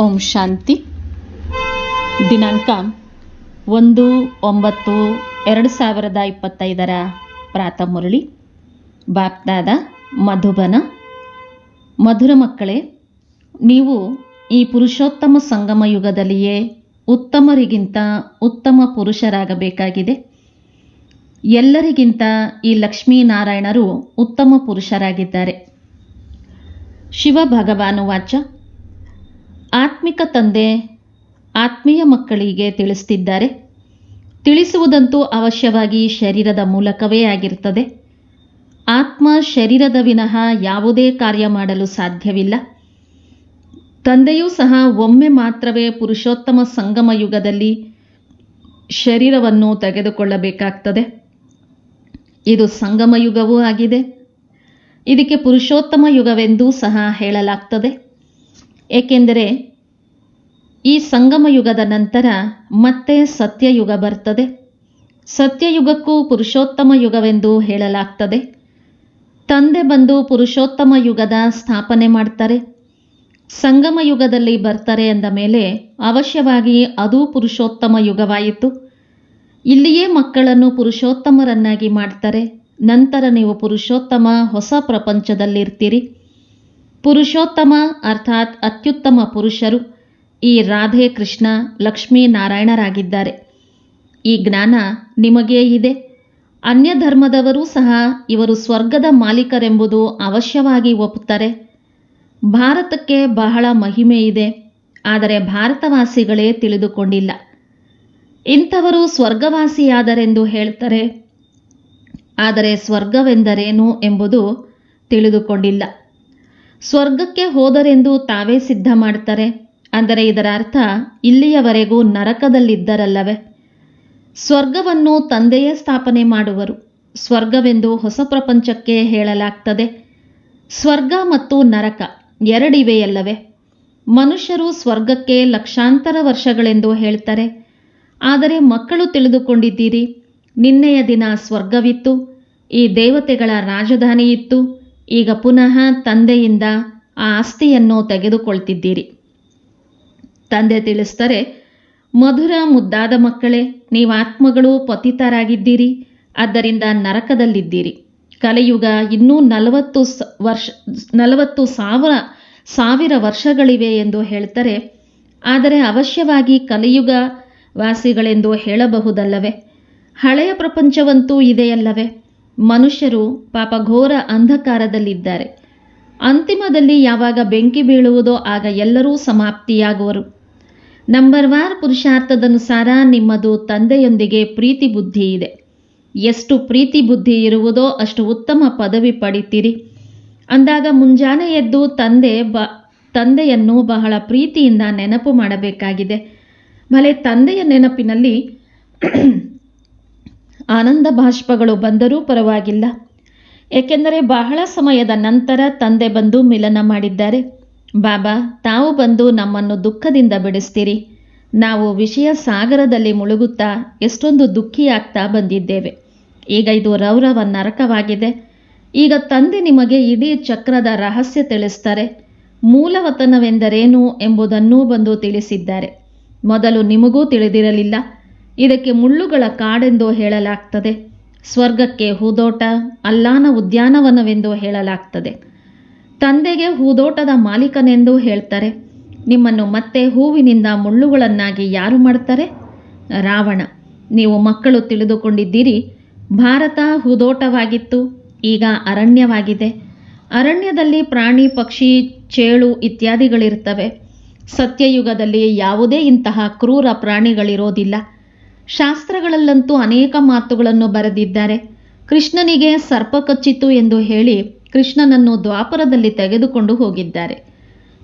ಓಂ ಶಾಂತಿ. ದಿನಾಂಕ ಒಂದು ಒಂಬತ್ತು ಎರಡು ಸಾವಿರದ ಇಪ್ಪತ್ತೈದರ ಪ್ರಾತ ಮುರಳಿ. ಬಾಪ್ದಾದ ಮಧುಬನ. ಮಧುರ ಮಕ್ಕಳೇ, ನೀವು ಈ ಪುರುಷೋತ್ತಮ ಸಂಗಮ ಯುಗದಲ್ಲಿಯೇ ಉತ್ತಮರಿಗಿಂತ ಉತ್ತಮ ಪುರುಷರಾಗಬೇಕಾಗಿದೆ. ಎಲ್ಲರಿಗಿಂತ ಈ ಲಕ್ಷ್ಮೀನಾರಾಯಣರು ಉತ್ತಮ ಪುರುಷರಾಗಿದ್ದಾರೆ. ಶಿವ ಭಗವಾನು ವಾಚ ಆತ್ಮಿಕ ತಂದೆ ಆತ್ಮೀಯ ಮಕ್ಕಳಿಗೆ ತಿಳಿಸ್ತಿದ್ದಾರೆ. ತಿಳಿಸುವುದಂತೂ ಅವಶ್ಯವಾಗಿ ಶರೀರದ ಮೂಲಕವೇ ಆಗಿರುತ್ತದೆ. ಆತ್ಮ ಶರೀರದ ವಿನಃ ಯಾವುದೇ ಕಾರ್ಯ ಮಾಡಲು ಸಾಧ್ಯವಿಲ್ಲ. ತಂದೆಯೂ ಸಹ ಒಮ್ಮೆ ಮಾತ್ರವೇ ಪುರುಷೋತ್ತಮ ಸಂಗಮ ಯುಗದಲ್ಲಿ ಶರೀರವನ್ನು ತೆಗೆದುಕೊಳ್ಳಬೇಕಾಗ್ತದೆ. ಇದು ಸಂಗಮ ಯುಗವೂ ಆಗಿದೆ. ಇದಕ್ಕೆ ಪುರುಷೋತ್ತಮ ಯುಗವೆಂದೂ ಸಹ ಹೇಳಲಾಗ್ತದೆ. ಏಕೆಂದರೆ ಈ ಸಂಗಮ ಯುಗದ ನಂತರ ಮತ್ತೆ ಸತ್ಯಯುಗ ಬರ್ತದೆ. ಸತ್ಯಯುಗಕ್ಕೂ ಪುರುಷೋತ್ತಮ ಯುಗವೆಂದು ಹೇಳಲಾಗ್ತದೆ. ತಂದೆ ಬಂದು ಪುರುಷೋತ್ತಮ ಯುಗದ ಸ್ಥಾಪನೆ ಮಾಡ್ತಾರೆ. ಸಂಗಮ ಯುಗದಲ್ಲಿ ಬರ್ತಾರೆ ಅಂದ ಮೇಲೆ ಅವಶ್ಯವಾಗಿ ಅದು ಪುರುಷೋತ್ತಮ ಯುಗವಾಯಿತು. ಇಲ್ಲಿಯೇ ಮಕ್ಕಳನ್ನು ಪುರುಷೋತ್ತಮರನ್ನಾಗಿ ಮಾಡ್ತಾರೆ. ನಂತರ ನೀವು ಪುರುಷೋತ್ತಮ ಹೊಸ ಪ್ರಪಂಚದಲ್ಲಿರ್ತೀರಿ. ಪುರುಷೋತ್ತಮ ಅರ್ಥಾತ್ ಅತ್ಯುತ್ತಮ ಪುರುಷರು ಈ ರಾಧೆ ಕೃಷ್ಣ ಲಕ್ಷ್ಮೀ ನಾರಾಯಣರಾಗಿದ್ದಾರೆ. ಈ ಜ್ಞಾನ ನಿಮಗೇ ಇದೆ. ಅನ್ಯ ಧರ್ಮದವರೂ ಸಹ ಇವರು ಸ್ವರ್ಗದ ಮಾಲೀಕರೆಂಬುದು ಅವಶ್ಯವಾಗಿ ಒಪ್ಪುತ್ತಾರೆ. ಭಾರತಕ್ಕೆ ಬಹಳ ಮಹಿಮೆ ಇದೆ. ಆದರೆ ಭಾರತವಾಸಿಗಳೇ ತಿಳಿದುಕೊಂಡಿಲ್ಲ. ಇಂಥವರು ಸ್ವರ್ಗವಾಸಿಯಾದರೆಂದು ಹೇಳ್ತಾರೆ. ಆದರೆ ಸ್ವರ್ಗವೆಂದರೇನು ಎಂಬುದು ತಿಳಿದುಕೊಂಡಿಲ್ಲ. ಸ್ವರ್ಗಕ್ಕೆ ಹೋದರೆಂದು ತಾವೇ ಸಿದ್ಧ ಮಾಡ್ತಾರೆ. ಅಂದರೆ ಇದರ ಅರ್ಥ, ಇಲ್ಲಿಯವರೆಗೂ ನರಕದಲ್ಲಿದ್ದರಲ್ಲವೇ? ಸ್ವರ್ಗವನ್ನು ತಂದೆಯೇ ಸ್ಥಾಪನೆ ಮಾಡುವರು. ಸ್ವರ್ಗವೆಂದು ಹೊಸ ಪ್ರಪಂಚಕ್ಕೆ ಹೇಳಲಾಗ್ತದೆ. ಸ್ವರ್ಗ ಮತ್ತು ನರಕ ಎರಡಿವೆಯಲ್ಲವೇ? ಮನುಷ್ಯರು ಸ್ವರ್ಗಕ್ಕೆ ಲಕ್ಷಾಂತರ ವರ್ಷಗಳೆಂದು ಹೇಳ್ತಾರೆ. ಆದರೆ ಮಕ್ಕಳು ತಿಳಿದುಕೊಂಡಿದ್ದೀರಿ, ನಿನ್ನೆಯ ದಿನ ಸ್ವರ್ಗವಿತ್ತು, ಈ ದೇವತೆಗಳ ರಾಜಧಾನಿ ಇತ್ತು ಈಗ ಪುನಃ ತಂದೆಯಿಂದ ಆ ಆಸ್ತಿಯನ್ನು ತೆಗೆದುಕೊಳ್ತಿದ್ದೀರಿ. ತಂದೆ ತಿಳಿಸ್ತಾರೆ ಮಧುರ ಮುದ್ದಾದ ಮಕ್ಕಳೇ, ನೀವು ಆತ್ಮಗಳು ಪತಿತರಾಗಿದ್ದೀರಿ, ಆದ್ದರಿಂದ ನರಕದಲ್ಲಿದ್ದೀರಿ. ಕಲಿಯುಗ ಇನ್ನೂ ನಲವತ್ತು ಸ- ವರ್ಷ, ನಲವತ್ತು ಸಾವಿರ ಸಾವಿರ ವರ್ಷಗಳಿವೆ ಎಂದು ಹೇಳ್ತಾರೆ. ಆದರೆ ಅವಶ್ಯವಾಗಿ ಕಲಿಯುಗ ವಾಸಿಗಳೆಂದು ಹೇಳಬಹುದಲ್ಲವೇ? ಹಳೆಯ ಪ್ರಪಂಚವಂತೂ ಇದೆಯಲ್ಲವೇ? ಮನುಷ್ಯರು ಪಾಪ ಘೋರ ಅಂಧಕಾರದಲ್ಲಿದ್ದಾರೆ. ಅಂತಿಮದಲ್ಲಿ ಯಾವಾಗ ಬೆಂಕಿ ಬೀಳುವುದೋ ಆಗ ಎಲ್ಲರೂ ಸಮಾಪ್ತಿಯಾಗುವರು. ನಂಬರ್ ವಾರ್ ಪುರುಷಾರ್ಥದನುಸಾರ ನಿಮ್ಮದು ತಂದೆಯೊಂದಿಗೆ ಪ್ರೀತಿ ಬುದ್ಧಿ ಇದೆ. ಎಷ್ಟು ಪ್ರೀತಿ ಬುದ್ಧಿ ಇರುವುದೋ ಅಷ್ಟು ಉತ್ತಮ ಪದವಿ ಪಡಿತೀರಿ. ಅಂದಾಗ ಮುಂಜಾನೆ ಎದ್ದು ತಂದೆ ಬ, ತಂದೆಯನ್ನು ಬಹಳ ಪ್ರೀತಿಯಿಂದ ನೆನಪು ಮಾಡಬೇಕಾಗಿದೆ. ಮಲೆ ತಂದೆಯ ನೆನಪಿನಲ್ಲಿ ಆನಂದ ಬಾಷ್ಪಗಳು ಬಂದರೂ ಪರವಾಗಿಲ್ಲ. ಏಕೆಂದರೆ ಬಹಳ ಸಮಯದ ನಂತರ ತಂದೆ ಬಂದು ಮಿಲನ ಮಾಡಿದ್ದಾರೆ. ಬಾಬಾ, ತಾವು ಬಂದು ನಮ್ಮನ್ನು ದುಃಖದಿಂದ ಬಿಡಿಸ್ತೀರಿ. ನಾವು ವಿಷಯ ಸಾಗರದಲ್ಲಿ ಮುಳುಗುತ್ತಾ ಎಷ್ಟೊಂದು ದುಃಖಿಯಾಗ್ತಾ ಬಂದಿದ್ದೇವೆ. ಈಗ ಇದು ರೌರವ ನರಕವಾಗಿದೆ. ಈಗ ತಂದೆ ನಿಮಗೆ ಇಡೀ ಚಕ್ರದ ರಹಸ್ಯ ತಿಳಿಸ್ತಾರೆ. ಮೂಲವತನವೆಂದರೇನು ಎಂಬುದನ್ನೂ ಬಂದು ತಿಳಿಸಿದ್ದಾರೆ. ಮೊದಲು ನಿಮಗೂ ತಿಳಿದಿರಲಿಲ್ಲ. ಇದಕ್ಕೆ ಮುಳ್ಳುಗಳ ಕಾಡೆಂದು ಹೇಳಲಾಗ್ತದೆ. ಸ್ವರ್ಗಕ್ಕೆ ಹೂದೋಟ, ಅಲ್ಲಾನ ಉದ್ಯಾನವನವೆಂದು ಹೇಳಲಾಗ್ತದೆ. ತಂದೆಗೆ ಹೂದೋಟದ ಮಾಲೀಕನೆಂದು ಹೇಳ್ತಾರೆ. ನಿಮ್ಮನ್ನು ಮತ್ತೆ ಹೂವಿನಿಂದ ಮುಳ್ಳುಗಳನ್ನಾಗಿ ಯಾರು ಮಾಡ್ತಾರೆ? ರಾವಣ. ನೀವು ಮಕ್ಕಳು ತಿಳಿದುಕೊಂಡಿದ್ದೀರಿ. ಭಾರತ ಹೂದೋಟವಾಗಿತ್ತು, ಈಗ ಅರಣ್ಯವಾಗಿದೆ. ಅರಣ್ಯದಲ್ಲಿ ಪ್ರಾಣಿ, ಪಕ್ಷಿ, ಚೇಳು ಇತ್ಯಾದಿಗಳಿರ್ತವೆ. ಸತ್ಯಯುಗದಲ್ಲಿ ಯಾವುದೇ ಇಂತಹ ಕ್ರೂರ ಪ್ರಾಣಿಗಳಿರೋದಿಲ್ಲ. ಶಾಸ್ತ್ರಗಳಲ್ಲಂತೂ ಅನೇಕ ಮಾತುಗಳನ್ನು ಬರೆದಿದ್ದಾರೆ. ಕೃಷ್ಣನಿಗೆ ಸರ್ಪ ಕಚ್ಚಿತು ಎಂದು ಹೇಳಿ ಕೃಷ್ಣನನ್ನು ದ್ವಾಪರದಲ್ಲಿ ತೆಗೆದುಕೊಂಡು ಹೋಗಿದ್ದಾರೆ.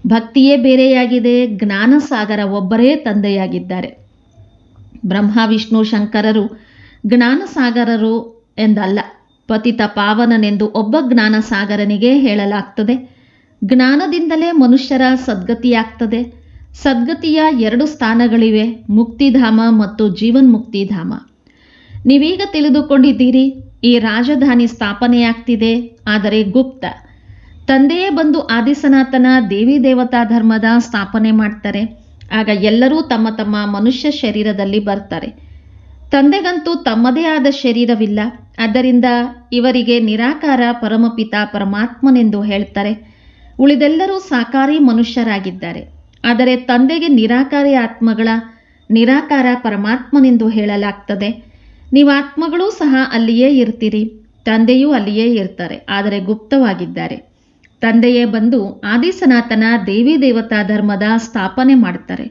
ಭಕ್ತಿಯೇ ಬೇರೆಯಾಗಿದೆ, ಜ್ಞಾನಸಾಗರ ಒಬ್ಬರೇ ತಂದೆಯಾಗಿದ್ದಾರೆ. ಬ್ರಹ್ಮ ವಿಷ್ಣು ಶಂಕರರು ಜ್ಞಾನಸಾಗರರು ಎಂದಲ್ಲ, ಪತಿತ ಪಾವನನೆಂದು ಒಬ್ಬ ಜ್ಞಾನಸಾಗರನಿಗೆ ಹೇಳಲಾಗ್ತದೆ. ಜ್ಞಾನದಿಂದಲೇ ಮನುಷ್ಯರ ಸದ್ಗತಿಯಾಗ್ತದೆ. ಸದ್ಗತಿಯ ಎರಡು ಸ್ಥಾನಗಳಿವೆ, ಮುಕ್ತಿಧಾಮ ಮತ್ತು ಜೀವನ್ ಜೀವನ್ಮುಕ್ತಿಧಾಮ. ನೀವೀಗ ತಿಳಿದುಕೊಂಡಿದ್ದೀರಿ, ಈ ರಾಜಧಾನಿ ಸ್ಥಾಪನೆಯಾಗ್ತಿದೆ, ಆದರೆ ಗುಪ್ತ. ತಂದೆಯೇ ಬಂದು ಆದಿಸನಾಥನ ದೇವಿ ದೇವತಾ ಧರ್ಮದ ಸ್ಥಾಪನೆ ಮಾಡ್ತಾರೆ. ಆಗ ಎಲ್ಲರೂ ತಮ್ಮ ತಮ್ಮ ಮನುಷ್ಯ ಶರೀರದಲ್ಲಿ ಬರ್ತಾರೆ. ತಂದೆಗಂತೂ ತಮ್ಮದೇ ಆದ ಶರೀರವಿಲ್ಲ. ಆದ್ದರಿಂದ ಇವರಿಗೆ ನಿರಾಕಾರ ಪರಮಪಿತ ಪರಮಾತ್ಮನೆಂದು ಹೇಳ್ತಾರೆ. ಉಳಿದೆಲ್ಲರೂ ಸಾಕಾರಿ ಮನುಷ್ಯರಾಗಿದ್ದಾರೆ. ಆದರೆ ತಂದೆಗೆ ನಿರಾಕಾರಿ ಆತ್ಮಗಳ, ನಿರಾಕಾರ ಪರಮಾತ್ಮನೆಂದು ಹೇಳಲಾಗ್ತದೆ. ನೀವು ಆತ್ಮಗಳೂ ಸಹ ಅಲ್ಲಿಯೇ ಇರ್ತೀರಿ, ತಂದೆಯೂ ಅಲ್ಲಿಯೇ ಇರ್ತಾರೆ, ಆದರೆ ಗುಪ್ತವಾಗಿದ್ದಾರೆ. ತಂದೆಯೇ ಬಂದು ಆದಿಸನಾತನ ದೇವಿ ದೇವತಾ ಧರ್ಮದ ಸ್ಥಾಪನೆ ಮಾಡ್ತಾರೆ.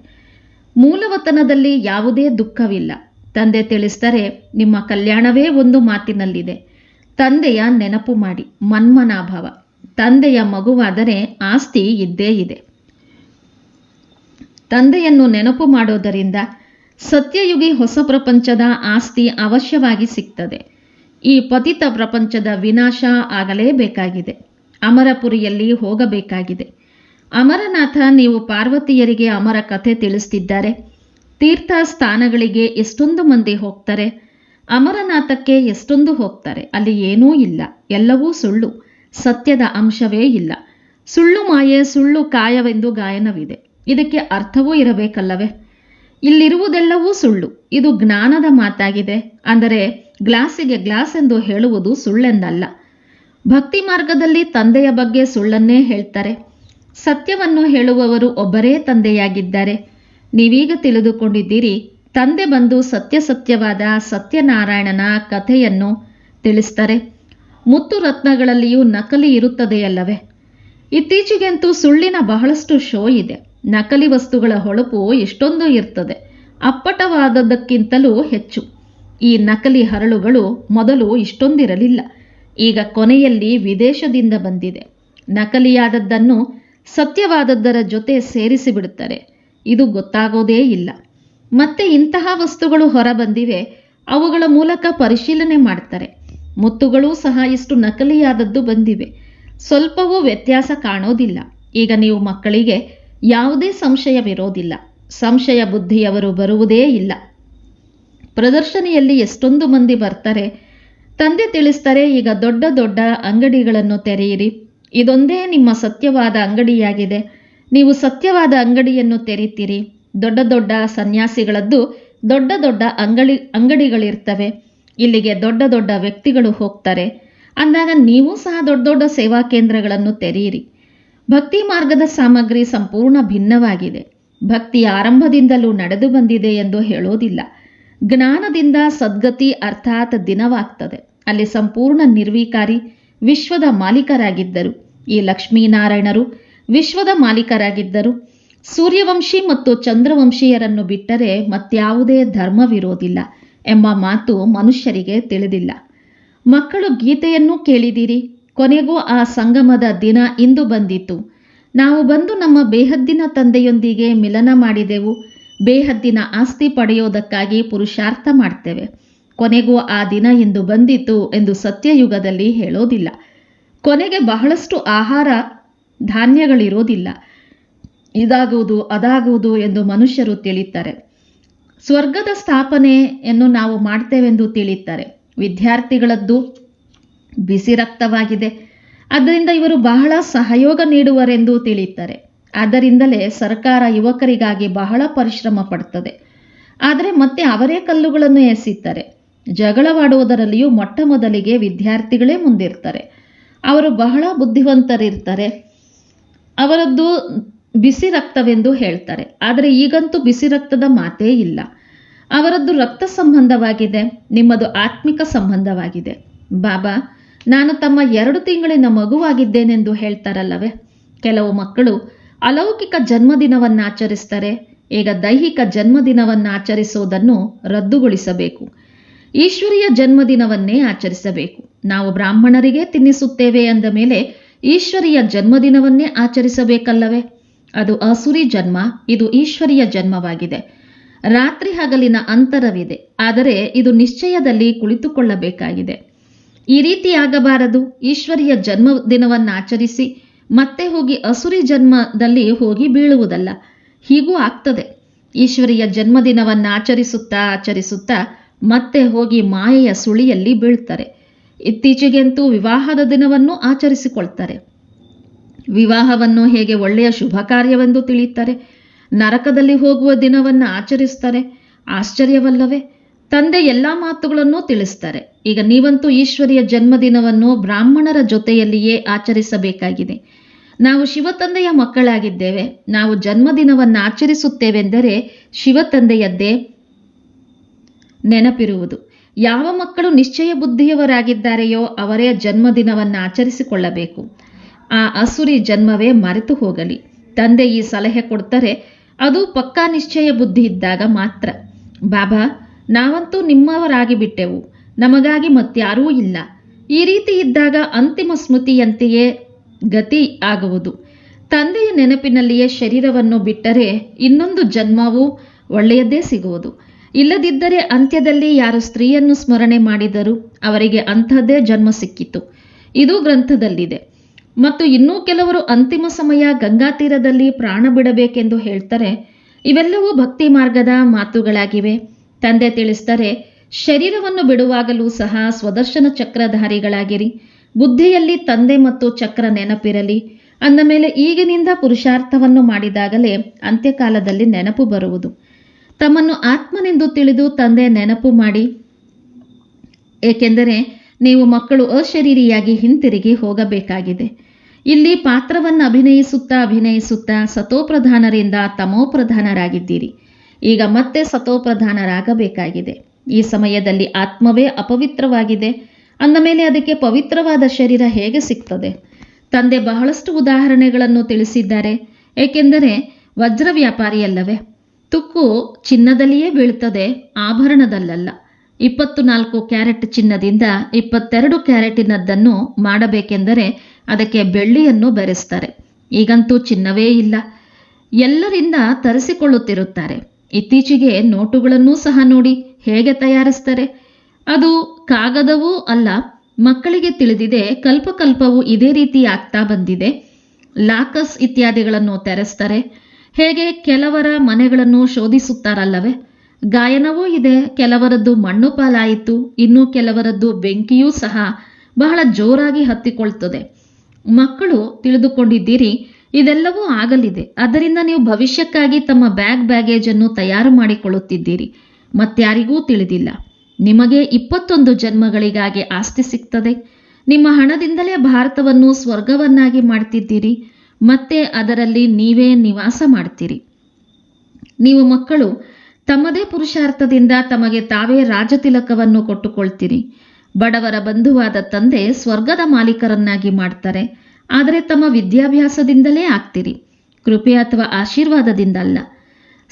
ಮೂಲವತನದಲ್ಲಿ ಯಾವುದೇ ದುಃಖವಿಲ್ಲ. ತಂದೆ ತಿಳಿಸ್ತಾರೆ ನಿಮ್ಮ ಕಲ್ಯಾಣವೇ ಒಂದು ಮಾತಿನಲ್ಲಿದೆ. ತಂದೆಯ ನೆನಪು ಮಾಡಿ, ಮನ್ಮನಾಭಾವ. ತಂದೆಯ ಮಗುವಾದರೆ ಆಸ್ತಿ ಇದ್ದೇ ಇದೆ. ತಂದೆಯನ್ನು ನೆನಪು ಮಾಡೋದರಿಂದ ಸತ್ಯಯುಗಿ ಹೊಸ ಪ್ರಪಂಚದ ಆಸ್ತಿ ಅವಶ್ಯವಾಗಿ ಸಿಗ್ತದೆ. ಈ ಪತಿತ ಪ್ರಪಂಚದ ವಿನಾಶ ಆಗಲೇಬೇಕಾಗಿದೆ. ಅಮರಪುರಿಯಲ್ಲಿ ಹೋಗಬೇಕಾಗಿದೆ. ಅಮರನಾಥ, ನೀವು ಪಾರ್ವತಿಯರಿಗೆ ಅಮರ ಕಥೆ ತಿಳಿಸ್ತಿದ್ದಾರೆ. ತೀರ್ಥ ಸ್ಥಾನಗಳಿಗೆ ಎಷ್ಟೊಂದು ಮಂದಿ ಹೋಗ್ತಾರೆ. ಅಮರನಾಥಕ್ಕೆ ಎಷ್ಟೊಂದು ಹೋಗ್ತಾರೆ. ಅಲ್ಲಿ ಏನೂ ಇಲ್ಲ. ಎಲ್ಲವೂ ಸುಳ್ಳು. ಸತ್ಯದ ಅಂಶವೇ ಇಲ್ಲ. ಸುಳ್ಳು ಮಾಯೆ, ಸುಳ್ಳು ಕಾಯವೆಂದು ಗಾಯನವಿದೆ. ಇದಕ್ಕೆ ಅರ್ಥವೂ ಇರಬೇಕಲ್ಲವೇ? ಇಲ್ಲಿರುವುದೆಲ್ಲವೂ ಸುಳ್ಳು. ಇದು ಜ್ಞಾನದ ಮಾತಾಗಿದೆ. ಅಂದರೆ ಗ್ಲಾಸಿಗೆ ಗ್ಲಾಸ್ ಎಂದು ಹೇಳುವುದು ಸುಳ್ಳೆಂದಲ್ಲ. ಭಕ್ತಿ ಮಾರ್ಗದಲ್ಲಿ ತಂದೆಯ ಬಗ್ಗೆ ಸುಳ್ಳನ್ನೇ ಹೇಳ್ತಾರೆ. ಸತ್ಯವನ್ನು ಹೇಳುವವರು ಒಬ್ಬರೇ ತಂದೆಯಾಗಿದ್ದಾರೆ. ನೀವೀಗ ತಿಳಿದುಕೊಂಡಿದ್ದೀರಿ, ತಂದೆ ಬಂದು ಸತ್ಯ ಸತ್ಯವಾದ ಸತ್ಯನಾರಾಯಣನ ಕಥೆಯನ್ನು ತಿಳಿಸ್ತಾರೆ. ಮುತ್ತು ರತ್ನಗಳಲ್ಲಿಯೂ ನಕಲಿ ಇರುತ್ತದೆಯಲ್ಲವೇ? ಇತ್ತೀಚೆಗಂತೂ ಸುಳ್ಳಿನ ಬಹಳಷ್ಟು ಶೋ ಇದೆ. ನಕಲಿ ವಸ್ತುಗಳ ಹೊಳಪು ಎಷ್ಟೊಂದು ಇರ್ತದೆ. ಅಪ್ಪಟವಾದದ್ದಕ್ಕಿಂತಲೂ ಹೆಚ್ಚು. ಈ ನಕಲಿ ಹರಳುಗಳು ಮೊದಲು ಇಷ್ಟೊಂದಿರಲಿಲ್ಲ. ಈಗ ಕೊನೆಯಲ್ಲಿ ವಿದೇಶದಿಂದ ಬಂದಿದೆ. ನಕಲಿಯಾದದ್ದನ್ನು ಸತ್ಯವಾದದ್ದರ ಜೊತೆ ಸೇರಿಸಿಬಿಡುತ್ತಾರೆ. ಇದು ಗೊತ್ತಾಗೋದೇ ಇಲ್ಲ. ಮತ್ತೆ ಇಂತಹ ವಸ್ತುಗಳು ಹೊರಬಂದಿವೆ. ಅವುಗಳ ಮೂಲಕ ಪರಿಶೀಲನೆ ಮಾಡ್ತಾರೆ. ಮುತ್ತುಗಳೂ ಸಹ ಇಷ್ಟು ನಕಲಿಯಾದದ್ದು ಬಂದಿವೆ. ಸ್ವಲ್ಪವೂ ವ್ಯತ್ಯಾಸ ಕಾಣೋದಿಲ್ಲ. ಈಗ ನೀವು ಮಕ್ಕಳಿಗೆ ಯಾವುದೇ ಸಂಶಯವಿರೋದಿಲ್ಲ ಸಂಶಯ ಬುದ್ಧಿಯವರು ಬರುವುದೇ ಇಲ್ಲ. ಪ್ರದರ್ಶನಿಯಲ್ಲಿ ಎಷ್ಟೊಂದು ಮಂದಿ ಬರ್ತಾರೆ. ತಂದೆ ತಿಳಿಸ್ತಾರೆ, ಈಗ ದೊಡ್ಡ ದೊಡ್ಡ ಅಂಗಡಿಗಳನ್ನು ತೆರೆಯಿರಿ. ಇದೊಂದೇ ನಿಮ್ಮ ಸತ್ಯವಾದ ಅಂಗಡಿಯಾಗಿದೆ. ನೀವು ಸತ್ಯವಾದ ಅಂಗಡಿಯನ್ನು ತೆರೀತೀರಿ. ದೊಡ್ಡ ದೊಡ್ಡ ಸನ್ಯಾಸಿಗಳದ್ದು ದೊಡ್ಡ ದೊಡ್ಡ ಅಂಗಡಿ, ಅಂಗಡಿಗಳಿರ್ತವೆ. ಇಲ್ಲಿಗೆ ದೊಡ್ಡ ದೊಡ್ಡ ವ್ಯಕ್ತಿಗಳು ಹೋಗ್ತಾರೆ. ಅಂದಾಗ ನೀವು ಸಹ ದೊಡ್ಡ ದೊಡ್ಡ ಸೇವಾ ಕೇಂದ್ರಗಳನ್ನು ತೆರೆಯಿರಿ. ಭಕ್ತಿ ಮಾರ್ಗದ ಸಾಮಗ್ರಿ ಸಂಪೂರ್ಣ ಭಿನ್ನವಾಗಿದೆ. ಭಕ್ತಿ ಆರಂಭದಿಂದಲೂ ನಡೆದು ಬಂದಿದೆ ಎಂದು ಹೇಳೋದಿಲ್ಲ. ಜ್ಞಾನದಿಂದ ಸದ್ಗತಿ ಅರ್ಥಾತ್ ದಿನವಾಗ್ತದೆ. ಅಲ್ಲಿ ಸಂಪೂರ್ಣ ನಿರ್ವಿಕಾರಿ ವಿಶ್ವದ ಮಾಲೀಕರಾಗಿದ್ದರು. ಈ ಲಕ್ಷ್ಮೀನಾರಾಯಣರು ವಿಶ್ವದ ಮಾಲೀಕರಾಗಿದ್ದರು. ಸೂರ್ಯವಂಶಿ ಮತ್ತು ಚಂದ್ರವಂಶೀಯರನ್ನು ಬಿಟ್ಟರೆ ಮತ್ಯಾವುದೇ ಧರ್ಮವಿರೋದಿಲ್ಲ ಎಂಬ ಮಾತು ಮನುಷ್ಯರಿಗೆ ತಿಳಿದಿಲ್ಲ. ಮಕ್ಕಳು ಗೀತೆಯನ್ನು ಕೇಳಿದಿರಿ ಕೊನೆಗೂ ಆ ಸಂಗಮದ ದಿನ ಇಂದು ಬಂದಿತು. ನಾವು ಬಂದು ನಮ್ಮ ಬೇಹದ್ದಿನ ತಂದೆಯೊಂದಿಗೆ ಮಿಲನ ಮಾಡಿದೆವು. ಬೇಹದ್ದಿನ ಆಸ್ತಿ ಪಡೆಯೋದಕ್ಕಾಗಿ ಪುರುಷಾರ್ಥ ಮಾಡ್ತೇವೆ. ಕೊನೆಗೂ ಆ ದಿನ ಇಂದು ಬಂದಿತು ಎಂದು ಸತ್ಯಯುಗದಲ್ಲಿ ಹೇಳೋದಿಲ್ಲ. ಕೊನೆಗೆ ಬಹಳಷ್ಟು ಆಹಾರ ಧಾನ್ಯಗಳಿರೋದಿಲ್ಲ. ಇದಾಗುವುದು ಅದಾಗುವುದು ಎಂದು ಮನುಷ್ಯರು ತಿಳಿತಾರೆ. ಸ್ವರ್ಗದ ಸ್ಥಾಪನೆಯನ್ನು ನಾವು ಮಾಡ್ತೇವೆಂದು ತಿಳಿತಾರೆ. ವಿದ್ಯಾರ್ಥಿಗಳದ್ದು ಬಿಸಿ ರಕ್ತವಾಗಿದೆ. ಅದರಿಂದ ಇವರು ಬಹಳ ಸಹಯೋಗ ನೀಡುವರೆಂದು ತಿಳಿಯುತ್ತಾರೆ. ಆದ್ದರಿಂದಲೇ ಸರ್ಕಾರ ಯುವಕರಿಗಾಗಿ ಬಹಳ ಪರಿಶ್ರಮ ಪಡ್ತದೆ. ಆದರೆ ಮತ್ತೆ ಅವರೇ ಕಲ್ಲುಗಳನ್ನು ಎಸೆಯುತ್ತಾರೆ. ಜಗಳವಾಡುವುದರಲ್ಲಿಯೂ ಮೊಟ್ಟ ಮೊದಲಿಗೆ ವಿದ್ಯಾರ್ಥಿಗಳೇ ಮುಂದಿರ್ತಾರೆ. ಅವರು ಬಹಳ ಬುದ್ಧಿವಂತರಿರ್ತಾರೆ. ಅವರದ್ದು ಬಿಸಿ ರಕ್ತವೆಂದು ಹೇಳ್ತಾರೆ. ಆದರೆ ಈಗಂತೂ ಬಿಸಿ ರಕ್ತದ ಮಾತೇ ಇಲ್ಲ. ಅವರದ್ದು ರಕ್ತ ಸಂಬಂಧವಾಗಿದೆ. ನಿಮ್ಮದು ಆತ್ಮಿಕ ಸಂಬಂಧವಾಗಿದೆ. ಬಾಬಾ ನಾನು ತಮ್ಮ ಎರಡು ತಿಂಗಳಿನ ಮಗುವಾಗಿದ್ದೇನೆಂದು ಹೇಳ್ತಾರಲ್ಲವೇ? ಕೆಲವು ಮಕ್ಕಳು ಅಲೌಕಿಕ ಜನ್ಮದಿನವನ್ನು ಆಚರಿಸ್ತಾರೆ ಈಗ ದೈಹಿಕ ಜನ್ಮದಿನವನ್ನು ಆಚರಿಸುವುದನ್ನು ರದ್ದುಗೊಳಿಸಬೇಕು. ಈಶ್ವರಿಯ ಜನ್ಮದಿನವನ್ನೇ ಆಚರಿಸಬೇಕು. ನಾವು ಬ್ರಾಹ್ಮಣರಿಗೆ ತಿನ್ನಿಸುತ್ತೇವೆ ಅಂದ ಮೇಲೆ ಈಶ್ವರಿಯ ಜನ್ಮದಿನವನ್ನೇ ಆಚರಿಸಬೇಕಲ್ಲವೇ? ಅದು ಅಸುರಿ ಜನ್ಮ, ಇದು ಈಶ್ವರಿಯ ಜನ್ಮವಾಗಿದೆ. ರಾತ್ರಿ ಹಗಲಿನ ಅಂತರವಿದೆ, ಆದರೆ ಇದು ನಿಶ್ಚಯದಲ್ಲಿ ಕುಳಿತುಕೊಳ್ಳಬೇಕಾಗಿದೆ. ಈ ರೀತಿ ಆಗಬಾರದು. ಈಶ್ವರಿಯ ಜನ್ಮದಿನವನ್ನು ಆಚರಿಸಿ ಮತ್ತೆ ಹೋಗಿ ಅಸುರಿ ಜನ್ಮದಲ್ಲಿ ಹೋಗಿ ಬೀಳುವುದಲ್ಲ. ಹೀಗೂ ಆಗ್ತದೆ. ಈಶ್ವರಿಯ ಜನ್ಮದಿನವನ್ನು ಆಚರಿಸುತ್ತಾ ಆಚರಿಸುತ್ತಾ ಮತ್ತೆ ಹೋಗಿ ಮಾಯೆಯ ಸುಳಿಯಲ್ಲಿ ಬೀಳ್ತಾರೆ. ಇತ್ತೀಚೆಗೆಂತೂ ವಿವಾಹದ ದಿನವನ್ನು ಆಚರಿಸಿಕೊಳ್ತಾರೆ. ವಿವಾಹವನ್ನು ಹೇಗೆ ಒಳ್ಳೆಯ ಶುಭ ಕಾರ್ಯವೆಂದು ತಿಳಿಯುತ್ತಾರೆ. ನರಕದಲ್ಲಿ ಹೋಗುವ ದಿನವನ್ನು ಆಚರಿಸ್ತಾರೆ. ಆಶ್ಚರ್ಯವಲ್ಲವೇ. ತಂದೆ ಎಲ್ಲ ಮಾತುಗಳನ್ನು ತಿಳಿಸ್ತಾರೆ. ಈಗ ನೀವಂತೂ ಈಶ್ವರಿಯ ಜನ್ಮದಿನವನ್ನು ಬ್ರಾಹ್ಮಣರ ಜೊತೆಯಲ್ಲಿಯೇ ಆಚರಿಸಬೇಕಾಗಿದೆ. ನಾವು ಶಿವತಂದೆಯ ಮಕ್ಕಳಾಗಿದ್ದೇವೆ. ನಾವು ಜನ್ಮದಿನವನ್ನು ಆಚರಿಸುತ್ತೇವೆಂದರೆ ಶಿವತಂದೆಯದ್ದೇ ನೆನಪಿರುವುದು. ಯಾವ ಮಕ್ಕಳು ನಿಶ್ಚಯ ಬುದ್ಧಿಯವರಾಗಿದ್ದಾರೆಯೋ ಅವರೇ ಜನ್ಮದಿನವನ್ನು ಆಚರಿಸಿಕೊಳ್ಳಬೇಕು. ಆ ಅಸುರಿ ಜನ್ಮವೇ ಮರೆತು ಹೋಗಲಿ. ತಂದೆ ಈ ಸಲಹೆ ಕೊಡ್ತಾರೆ, ಅದು ಪಕ್ಕಾ ನಿಶ್ಚಯ ಬುದ್ಧಿ ಇದ್ದಾಗ ಮಾತ್ರ. ಬಾಬಾ ನಾವಂತೂ ನಿಮ್ಮವರಾಗಿ ಬಿಟ್ಟೆವು ನಮಗಾಗಿ ಮತ್ಯಾರೂ ಇಲ್ಲ. ಈ ರೀತಿ ಇದ್ದಾಗ ಅಂತಿಮ ಸ್ಮೃತಿಯಂತೆಯೇ ಗತಿ ಆಗುವುದು. ತಂದೆಯ ನೆನಪಿನಲ್ಲಿಯೇ ಶರೀರವನ್ನು ಬಿಟ್ಟರೆ ಇನ್ನೊಂದು ಜನ್ಮವು ಒಳ್ಳೆಯದೇ ಸಿಗುವುದು. ಇಲ್ಲದಿದ್ದರೆ ಅಂತ್ಯದಲ್ಲಿ ಯಾರು ಸ್ತ್ರೀಯನ್ನು ಸ್ಮರಣೆ ಮಾಡಿದರೂ ಅವರಿಗೆ ಅಂಥದ್ದೇ ಜನ್ಮ ಸಿಕ್ಕಿತು. ಇದು ಗ್ರಂಥದಲ್ಲಿದೆ. ಮತ್ತು ಇನ್ನೂ ಕೆಲವರು ಅಂತಿಮ ಸಮಯ ಗಂಗಾ ತೀರದಲ್ಲಿ ಪ್ರಾಣ ಬಿಡಬೇಕೆಂದು ಹೇಳ್ತಾರೆ. ಇವೆಲ್ಲವೂ ಭಕ್ತಿ ಮಾರ್ಗದ ಮಾತುಗಳಾಗಿವೆ. ತಂದೆ ತಿಳಿಸ್ತಾರೆ ಶರೀರವನ್ನು ಬಿಡುವಾಗಲೂ ಸಹ ಸ್ವದರ್ಶನ ಚಕ್ರಧಾರಿಗಳಾಗಿರಿ. ಬುದ್ಧಿಯಲ್ಲಿ ತಂದೆ ಮತ್ತು ಚಕ್ರ ನೆನಪಿರಲಿ. ಅಂದ ಮೇಲೆ ಈಗಿನಿಂದ ಪುರುಷಾರ್ಥವನ್ನು ಮಾಡಿದಾಗಲೇ ಅಂತ್ಯಕಾಲದಲ್ಲಿ ನೆನಪು ಬರುವುದು. ತಮ್ಮನ್ನು ಆತ್ಮನೆಂದು ತಿಳಿದು ತಂದೆ ನೆನಪು ಮಾಡಿ. ಏಕೆಂದರೆ, ನೀವು ಮಕ್ಕಳು ಅಶರೀರಿಯಾಗಿ ಹಿಂತಿರುಗಿ ಹೋಗಬೇಕಾಗಿದೆ. ಇಲ್ಲಿ ಪಾತ್ರವನ್ನು ಅಭಿನಯಿಸುತ್ತಾ ಅಭಿನಯಿಸುತ್ತಾ ಸತೋಪ್ರಧಾನರಿಂದ ತಮೋಪ್ರಧಾನರಾಗಿದ್ದೀರಿ. ಈಗ ಮತ್ತೆ ಸತೋಪ್ರಧಾನರಾಗಬೇಕಾಗಿದೆ. ಈ ಸಮಯದಲ್ಲಿ ಆತ್ಮವೇ ಅಪವಿತ್ರವಾಗಿದೆ. ಅಂದ ಮೇಲೆ ಅದಕ್ಕೆ ಪವಿತ್ರವಾದ ಶರೀರ ಹೇಗೆ ಸಿಗ್ತದೆ? ತಂದೆ ಬಹಳಷ್ಟು ಉದಾಹರಣೆಗಳನ್ನು ತಿಳಿಸಿದ್ದಾರೆ. ಏಕೆಂದರೆ ವಜ್ರ ವ್ಯಾಪಾರಿಯಲ್ಲವೇ? ತುಕ್ಕು ಚಿನ್ನದಲ್ಲಿಯೇ ಬೀಳ್ತದೆ, ಆಭರಣದಲ್ಲಲ್ಲ. ಇಪ್ಪತ್ತು ನಾಲ್ಕು ಕ್ಯಾರೆಟ್ ಚಿನ್ನದಿಂದ ಇಪ್ಪತ್ತೆರಡು ಕ್ಯಾರೆಟಿನದ್ದನ್ನು ಮಾಡಬೇಕೆಂದರೆ ಅದಕ್ಕೆ ಬೆಳ್ಳಿಯನ್ನು ಬೆರೆಸ್ತಾರೆ. ಈಗಂತೂ ಚಿನ್ನವೇ ಇಲ್ಲ. ಎಲ್ಲರಿಂದ ತರಿಸಿಕೊಳ್ಳುತ್ತಿರುತ್ತಾರೆ. ಇತ್ತೀಚೆಗೆ ನೋಟುಗಳನ್ನೂ ಸಹ ನೋಡಿ ಹೇಗೆ ತಯಾರಿಸ್ತಾರೆ? ಅದು ಕಾಗದವೂ ಅಲ್ಲ, ಮಕ್ಕಳಿಗೆ ತಿಳಿದಿದೆ ಕಲ್ಪಕಲ್ಪವು ಇದೇ ರೀತಿ ಆಗ್ತಾ ಬಂದಿದೆ. ಲಾಕಸ್ ಇತ್ಯಾದಿಗಳನ್ನು ತೆರೆಸ್ತಾರೆ. ಹೇಗೆ ಕೆಲವರ ಮನೆಗಳನ್ನು ಶೋಧಿಸುತ್ತಾರಲ್ಲವೇ? ಗಾಯನವೂ ಇದೆ, ಕೆಲವರದ್ದು ಮಣ್ಣು ಪಾಲಾಯಿತು, ಇನ್ನು ಕೆಲವರದ್ದು ಬೆಂಕಿಯೂ ಸಹ ಬಹಳ ಜೋರಾಗಿ ಹತ್ತಿಕೊಳ್ತದೆ. ಮಕ್ಕಳು ತಿಳಿದುಕೊಂಡಿದ್ದೀರಿ ಇದೆಲ್ಲವೂ ಆಗಲಿದೆ. ಅದರಿಂದ ನೀವು ಭವಿಷ್ಯಕ್ಕಾಗಿ ತಮ್ಮ ಬ್ಯಾಗ್ ಬ್ಯಾಗೇಜ್ ಅನ್ನು ತಯಾರು ಮಾಡಿಕೊಳ್ಳುತ್ತಿದ್ದೀರಿ. ಮತ್ತಾರಿಗೂ ತಿಳಿದಿಲ್ಲ. ನಿಮಗೆ ಇಪ್ಪತ್ತೊಂದು ಜನ್ಮಗಳಿಗಾಗಿ ಆಸ್ತಿ ಸಿಗ್ತದೆ. ನಿಮ್ಮ ಹಣದಿಂದಲೇ ಭಾರತವನ್ನು ಸ್ವರ್ಗವನ್ನಾಗಿ ಮಾಡ್ತಿದ್ದೀರಿ. ಮತ್ತೆ ಅದರಲ್ಲಿ ನೀವೇ ನಿವಾಸ ಮಾಡ್ತೀರಿ. ನೀವು ಮಕ್ಕಳು, ತಮ್ಮದೇ ಪುರುಷಾರ್ಥದಿಂದ ತಮಗೆ ತಾವೇ ರಾಜತಿಲಕವನ್ನು ಕೊಟ್ಟುಕೊಳ್ತೀರಿ. ಬಡವರ ಬಂಧುವಾದ ತಂದೆ ಸ್ವರ್ಗದ ಮಾಲೀಕರನ್ನಾಗಿ ಮಾಡ್ತಾರೆ. ಆದರೆ ತಮ್ಮ ವಿದ್ಯಾಭ್ಯಾಸದಿಂದಲೇ ಆಗ್ತೀರಿ. ಕೃಪೆ ಅಥವಾ ಆಶೀರ್ವಾದದಿಂದಲ್ಲ.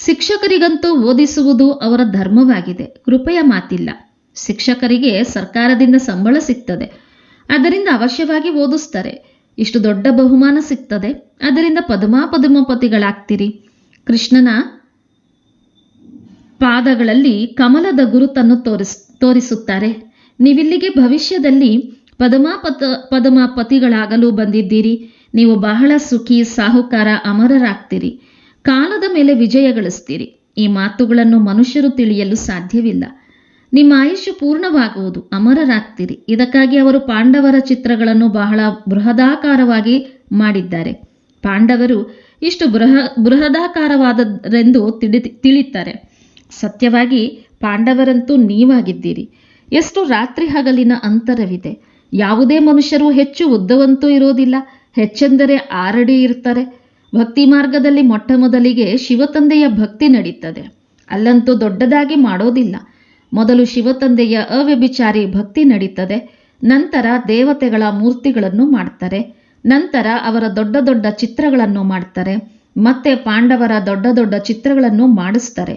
ಶಿಕ್ಷಕರಿಗಂತೂ ಓದಿಸುವುದು ಅವರ ಧರ್ಮವಾಗಿದೆ. ಕೃಪೆಯ ಮಾತಿಲ್ಲ. ಶಿಕ್ಷಕರಿಗೆ ಸರ್ಕಾರದಿಂದ ಸಂಬಳ ಸಿಗ್ತದೆ. ಅದರಿಂದ ಅವಶ್ಯವಾಗಿ ಓದಿಸ್ತಾರೆ. ಇಷ್ಟು ದೊಡ್ಡ ಬಹುಮಾನ ಸಿಗ್ತದೆ. ಅದರಿಂದ ಪದ್ಮಾ ಪದ್ಮಪತಿಗಳಾಗ್ತೀರಿ. ಕೃಷ್ಣನ ಪಾದಗಳಲ್ಲಿ ಕಮಲದ ಗುರುತನ್ನು ತೋರಿಸ್, ತೋರಿಸುತ್ತಾರೆ. ನೀವಿಲ್ಲಿಗೆ ಭವಿಷ್ಯದಲ್ಲಿ ಪದಮಾಪತ, ಪದಮಾಪತಿಗಳಾಗಲು ಬಂದಿದ್ದೀರಿ. ನೀವು ಬಹಳ ಸುಖಿ, ಸಾಹುಕಾರ, ಅಮರರಾಗ್ತೀರಿ. ಕಾಲದ ಮೇಲೆ ವಿಜಯ ಗಳಿಸ್ತೀರಿ. ಈ ಮಾತುಗಳನ್ನು ಮನುಷ್ಯರು ತಿಳಿಯಲು ಸಾಧ್ಯವಿಲ್ಲ. ನಿಮ್ಮ ಆಯುಷ್ಯ ಪೂರ್ಣವಾಗುವುದು. ಅಮರರಾಗ್ತೀರಿ. ಇದಕ್ಕಾಗಿ ಅವರು ಪಾಂಡವರ ಚಿತ್ರಗಳನ್ನು ಬಹಳ ಬೃಹದಾಕಾರವಾಗಿ ಮಾಡಿದ್ದಾರೆ. ಪಾಂಡವರು ಇಷ್ಟು ಬೃಹ, ಬೃಹದಾಕಾರವಾದರೆಂದು ತಿಳಿ ತಿಳಿತಾರೆ ಸತ್ಯವಾಗಿ ಪಾಂಡವರಂತೂ ನೀವಾಗಿದ್ದೀರಿ. ಎಷ್ಟು ರಾತ್ರಿ ಹಗಲಿನ ಅಂತರವಿದೆ. ಯಾವುದೇ ಮನುಷ್ಯರು ಹೆಚ್ಚು ಉದ್ದವಂತೂ ಇರೋದಿಲ್ಲ. ಹೆಚ್ಚೆಂದರೆ ಆರಡಿ ಇರ್ತಾರೆ. ಭಕ್ತಿ ಮಾರ್ಗದಲ್ಲಿ ಮೊಟ್ಟ ಮೊದಲಿಗೆ ಶಿವತಂದೆಯ ಭಕ್ತಿ ನಡೀತದೆ. ಅಲ್ಲಂತೂ ದೊಡ್ಡದಾಗಿ ಮಾಡೋದಿಲ್ಲ. ಮೊದಲು ಶಿವತಂದೆಯ ಅವ್ಯಭಿಚಾರಿ ಭಕ್ತಿ ನಡೀತದೆ. ನಂತರ ದೇವತೆಗಳ ಮೂರ್ತಿಗಳನ್ನು ಮಾಡ್ತಾರೆ. ನಂತರ ಅವರ ದೊಡ್ಡ ದೊಡ್ಡ ಚಿತ್ರಗಳನ್ನು ಮಾಡ್ತಾರೆ. ಮತ್ತೆ ಪಾಂಡವರ ದೊಡ್ಡ ದೊಡ್ಡ ಚಿತ್ರಗಳನ್ನು ಮಾಡಿಸ್ತಾರೆ.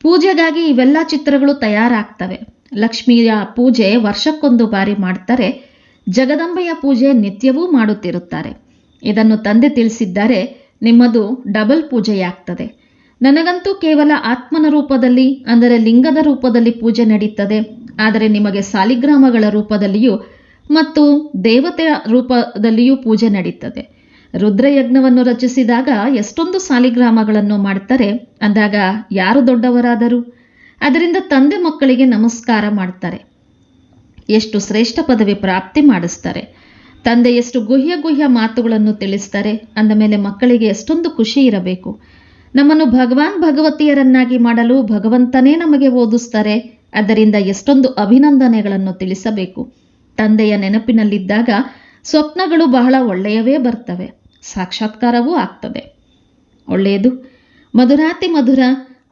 ಪೂಜೆಗಾಗಿ ಇವೆಲ್ಲ ಚಿತ್ರಗಳು ತಯಾರಾಗ್ತವೆ. ಲಕ್ಷ್ಮಿಯ ಪೂಜೆ ವರ್ಷಕ್ಕೊಂದು ಬಾರಿ ಮಾಡ್ತಾರೆ. ಜಗದಂಬೆಯ ಪೂಜೆ ನಿತ್ಯವೂ ಮಾಡುತ್ತಿರುತ್ತಾರೆ. ಇದನ್ನು ತಂದೆ ತಿಳಿಸಿದ್ದಾರೆ, ನಿಮ್ಮದು ಡಬಲ್ ಪೂಜೆಯಾಗ್ತದೆ. ನನಗಂತೂ ಕೇವಲ ಆತ್ಮನ ರೂಪದಲ್ಲಿ, ಅಂದರೆ ಲಿಂಗದ ರೂಪದಲ್ಲಿ ಪೂಜೆ ನಡೀತದೆ. ಆದರೆ ನಿಮಗೆ ಸಾಲಿಗ್ರಾಮಗಳ ರೂಪದಲ್ಲಿಯೂ ಮತ್ತು ದೇವತೆಯ ರೂಪದಲ್ಲಿಯೂ ಪೂಜೆ ನಡೀತದೆ. ರುದ್ರಯಜ್ಞವನ್ನು ರಚಿಸಿದಾಗ ಎಷ್ಟೊಂದು ಸಾಲಿಗ್ರಾಮಗಳನ್ನು ಮಾಡ್ತಾರೆ. ಅಂದಾಗ ಯಾರು ದೊಡ್ಡವರಾದರು? ಅದರಿಂದ ತಂದೆ ಮಕ್ಕಳಿಗೆ ನಮಸ್ಕಾರ ಮಾಡ್ತಾರೆ. ಎಷ್ಟು ಶ್ರೇಷ್ಠ ಪದವಿ ಪ್ರಾಪ್ತಿ ಮಾಡಿಸ್ತಾರೆ. ತಂದೆ ಎಷ್ಟು ಗುಹ್ಯ ಗುಹ್ಯ ಮಾತುಗಳನ್ನು ತಿಳಿಸ್ತಾರೆ. ಅಂದ ಮೇಲೆ ಮಕ್ಕಳಿಗೆ ಎಷ್ಟೊಂದು ಖುಷಿ ಇರಬೇಕು. ನಮ್ಮನ್ನು ಭಗವಾನ್ ಭಗವತಿಯರನ್ನಾಗಿ ಮಾಡಲು ಭಗವಂತನೇ ನಮಗೆ ಓದಿಸ್ತಾರೆ. ಅದರಿಂದ ಎಷ್ಟೊಂದು ಅಭಿನಂದನೆಗಳನ್ನು ತಿಳಿಸಬೇಕು. ತಂದೆಯ ನೆನಪಿನಲ್ಲಿದ್ದಾಗ ಸ್ವಪ್ನಗಳು ಬಹಳ ಒಳ್ಳೆಯವೇ ಬರ್ತವೆ. ಸಾಕ್ಷಾತ್ಕಾರವೂ ಆಗ್ತದೆ. ಒಳ್ಳೆಯದು. ಮಧುರಾತಿ ಮಧುರ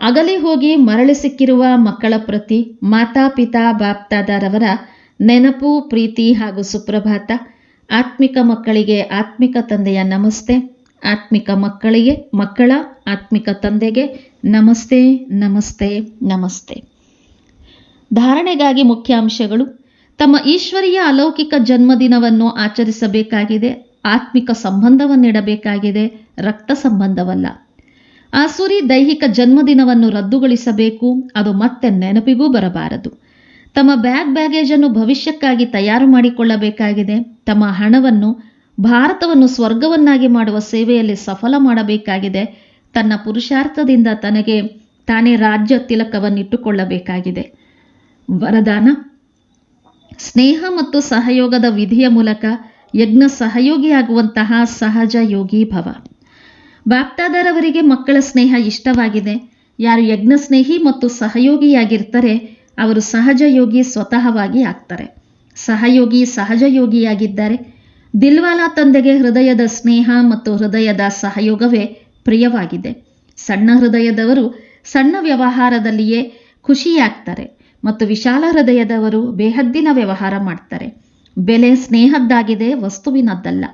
ಅಗಲಿ ಹೋಗಿ ಮರಳಿ ಸಿಕ್ಕಿರುವ ಮಕ್ಕಳ ಪ್ರತಿ ಮಾತಾಪಿತಾ ಬಾಪ್ತಾದಾರವರ ನೆನಪು, ಪ್ರೀತಿ ಹಾಗೂ ಸುಪ್ರಭಾತ. ಆತ್ಮಿಕ ಮಕ್ಕಳಿಗೆ ಆತ್ಮಿಕ ತಂದೆಯ ನಮಸ್ತೆ. ಆತ್ಮಿಕ ಮಕ್ಕಳಿಗೆ ಮಕ್ಕಳ ಆತ್ಮಿಕ ತಂದೆಗೆ ನಮಸ್ತೆ ನಮಸ್ತೆ ನಮಸ್ತೆ. ಧಾರಣೆಗಾಗಿ ಮುಖ್ಯಾಂಶಗಳು ತಮ್ಮ ಈಶ್ವರೀಯ ಅಲೌಕಿಕ ಜನ್ಮದಿನವನ್ನು ಆಚರಿಸಬೇಕಾಗಿದೆ. ಆತ್ಮಿಕ ಸಂಬಂಧವನ್ನಿಡಬೇಕಾಗಿದೆ. ರಕ್ತ ಸಂಬಂಧವಲ್ಲ. ಆಸುರಿ ದೈಹಿಕ ಜನ್ಮದಿನವನ್ನು ರದ್ದುಗೊಳಿಸಬೇಕು. ಅದು ಮತ್ತೆ ನೆನಪಿಗೂ ಬರಬಾರದು. ತಮ್ಮ ಬ್ಯಾಗ್ ಬ್ಯಾಗೇಜ್ ಅನ್ನು ಭವಿಷ್ಯಕ್ಕಾಗಿ ತಯಾರು ಮಾಡಿಕೊಳ್ಳಬೇಕಾಗಿದೆ. ತಮ್ಮ ಹಣವನ್ನು, ಭಾರತವನ್ನು ಸ್ವರ್ಗವನ್ನಾಗಿ ಮಾಡುವ ಸೇವೆಯಲ್ಲಿ ಸಫಲ ಮಾಡಬೇಕಾಗಿದೆ. ತನ್ನ ಪುರುಷಾರ್ಥದಿಂದ ತನಗೆ ತಾನೇ ರಾಜ್ಯ ತಿಲಕವನ್ನಿಟ್ಟುಕೊಳ್ಳಬೇಕಾಗಿದೆ. ವರದಾನ? ಸ್ನೇಹ ಮತ್ತು ಸಹಯೋಗದ ವಿಧಿಯ ಮೂಲಕ ಯಜ್ಞ ಸಹಯೋಗಿಯಾಗುವಂತಹ ಸಹಜ ಯೋಗಿ ಭವ ಬಾಪ್ತಾದರವರಿಗೆ ಮಕ್ಕಳ ಸ್ನೇಹ ಇಷ್ಟವಾಗಿದೆ. ಯಾರು ಯಜ್ಞ ಸ್ನೇಹಿ ಮತ್ತು ಸಹಯೋಗಿಯಾಗಿರ್ತಾರೆ, ಅವರು ಸಹಜ ಯೋಗಿ ಸ್ವತಃವಾಗಿ ಆಗ್ತಾರೆ. ಸಹಯೋಗಿ ಸಹಜ ಯೋಗಿಯಾಗಿದ್ದಾರೆ. ದಿಲ್ವಾಲಾ ತಂದೆಗೆ ಹೃದಯದ ಸ್ನೇಹ ಮತ್ತು ಹೃದಯದ ಸಹಯೋಗವೇ ಪ್ರಿಯವಾಗಿದೆ. ಸಣ್ಣ ಹೃದಯದವರು ಸಣ್ಣ ವ್ಯವಹಾರದಲ್ಲಿಯೇ ಖುಷಿಯಾಗ್ತಾರೆ ಮತ್ತು ವಿಶಾಲ ಹೃದಯದವರು ಬೇಹದ್ದಿನ ವ್ಯವಹಾರ ಮಾಡ್ತಾರೆ. ಬೆಲೆ ಸ್ನೇಹದ್ದಾಗಿದೆ, ವಸ್ತುವಿನದ್ದಲ್ಲ.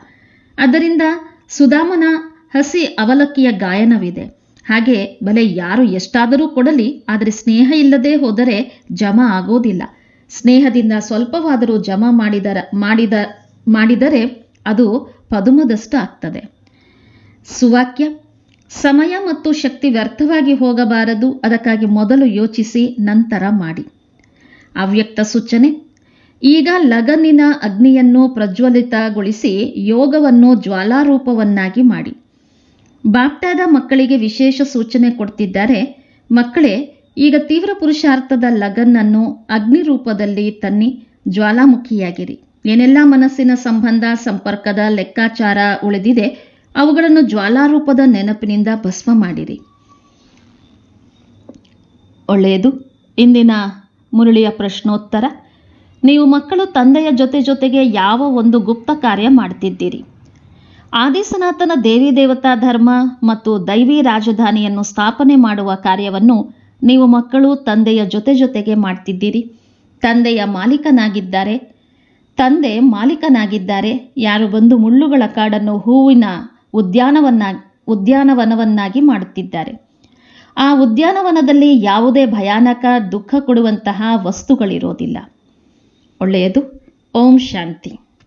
ಅದರಿಂದ ಸುಧಾಮನ ಹಸಿ ಅವಲಕ್ಕಿಯ ಗಾಯನವಿದೆ. ಹಾಗೆ ಬಲೆ ಯಾರು ಎಷ್ಟಾದರೂ ಕೊಡಲಿ, ಆದರೆ ಸ್ನೇಹ ಇಲ್ಲದೆ ಹೋದರೆ ಜಮಾ ಆಗೋದಿಲ್ಲ. ಸ್ನೇಹದಿಂದ ಸ್ವಲ್ಪವಾದರೂ ಜಮಾ ಮಾಡಿದರ, ಮಾಡಿದ, ಮಾಡಿದರೆ ಅದು ಪದುಮದಷ್ಟು ಆಗ್ತದೆ. ಸುವಾಕ್ಯ, ಸಮಯ ಮತ್ತು ಶಕ್ತಿ ವ್ಯರ್ಥವಾಗಿ ಹೋಗಬಾರದು, ಅದಕ್ಕಾಗಿ ಮೊದಲು ಯೋಚಿಸಿ, ನಂತರ ಮಾಡಿ. ಅವ್ಯಕ್ತ ಸೂಚನೆ, ಈಗ ಲಗನ್ನಿನ ಅಗ್ನಿಯನ್ನು ಪ್ರಜ್ವಲಿತಗೊಳಿಸಿ ಯೋಗವನ್ನು ಜ್ವಾಲಾರೂಪವನ್ನಾಗಿ ಮಾಡಿ. ಬಾಪ್ಟಾದ ಮಕ್ಕಳಿಗೆ ವಿಶೇಷ ಸೂಚನೆ ಕೊಡ್ತಿದ್ದಾರೆ. ಮಕ್ಕಳೇ, ಈಗ ತೀವ್ರ ಪುರುಷಾರ್ಥದ ಲಗನ್ನನ್ನು ಅಗ್ನಿ ರೂಪದಲ್ಲಿ ತನ್ನಿ ಜ್ವಾಲಾಮುಖಿಯಾಗಿರಿ. ಏನೆಲ್ಲ ಮನಸ್ಸಿನ ಸಂಬಂಧ, ಸಂಪರ್ಕದ ಲೆಕ್ಕಾಚಾರ ಉಳಿದಿದೆ, ಅವುಗಳನ್ನು ಜ್ವಾಲಾರೂಪದ ನೆನಪಿನಿಂದ ಭಸ್ಮ ಮಾಡಿರಿ. ಒಳ್ಳೆಯದು. ಇಂದಿನ ಮುರಳಿಯ ಪ್ರಶ್ನೋತ್ತರ. ನೀವು ಮಕ್ಕಳು ತಂದೆಯ ಜೊತೆ ಜೊತೆಗೆ ಯಾವ ಒಂದು ಗುಪ್ತ ಕಾರ್ಯ ಮಾಡ್ತಿದ್ದೀರಿ? ಆದಿ ಸನಾತನ ದೇವಿ ದೇವತಾ ಧರ್ಮ ಮತ್ತು ದೈವಿ ರಾಜಧಾನಿಯನ್ನು ಸ್ಥಾಪನೆ ಮಾಡುವ ಕಾರ್ಯವನ್ನು ನೀವು ಮಕ್ಕಳು, ತಂದೆಯ ಜೊತೆ ಜೊತೆಗೆ ಮಾಡ್ತಿದ್ದೀರಿ. ತಂದೆಯ ಮಾಲೀಕನಾಗಿದ್ದಾರೆ. ತಂದೆ ಮಾಲೀಕನಾಗಿದ್ದಾರೆ. ಯಾರು ಬಂದು ಮುಳ್ಳುಗಳ ಕಾಡನ್ನು ಹೂವಿನ ಉದ್ಯಾನವನ್ನ, ಉದ್ಯಾನವನವನ್ನಾಗಿ ಮಾಡುತ್ತಿದ್ದಾರೆ. ಆ ಉದ್ಯಾನವನದಲ್ಲಿ ಯಾವುದೇ ಭಯಾನಕ, ದುಃಖ ಕೊಡುವಂತಹ ವಸ್ತುಗಳಿರೋದಿಲ್ಲ. ಒಳ್ಳೆಯದು. ಓಂ ಶಾಂತಿ.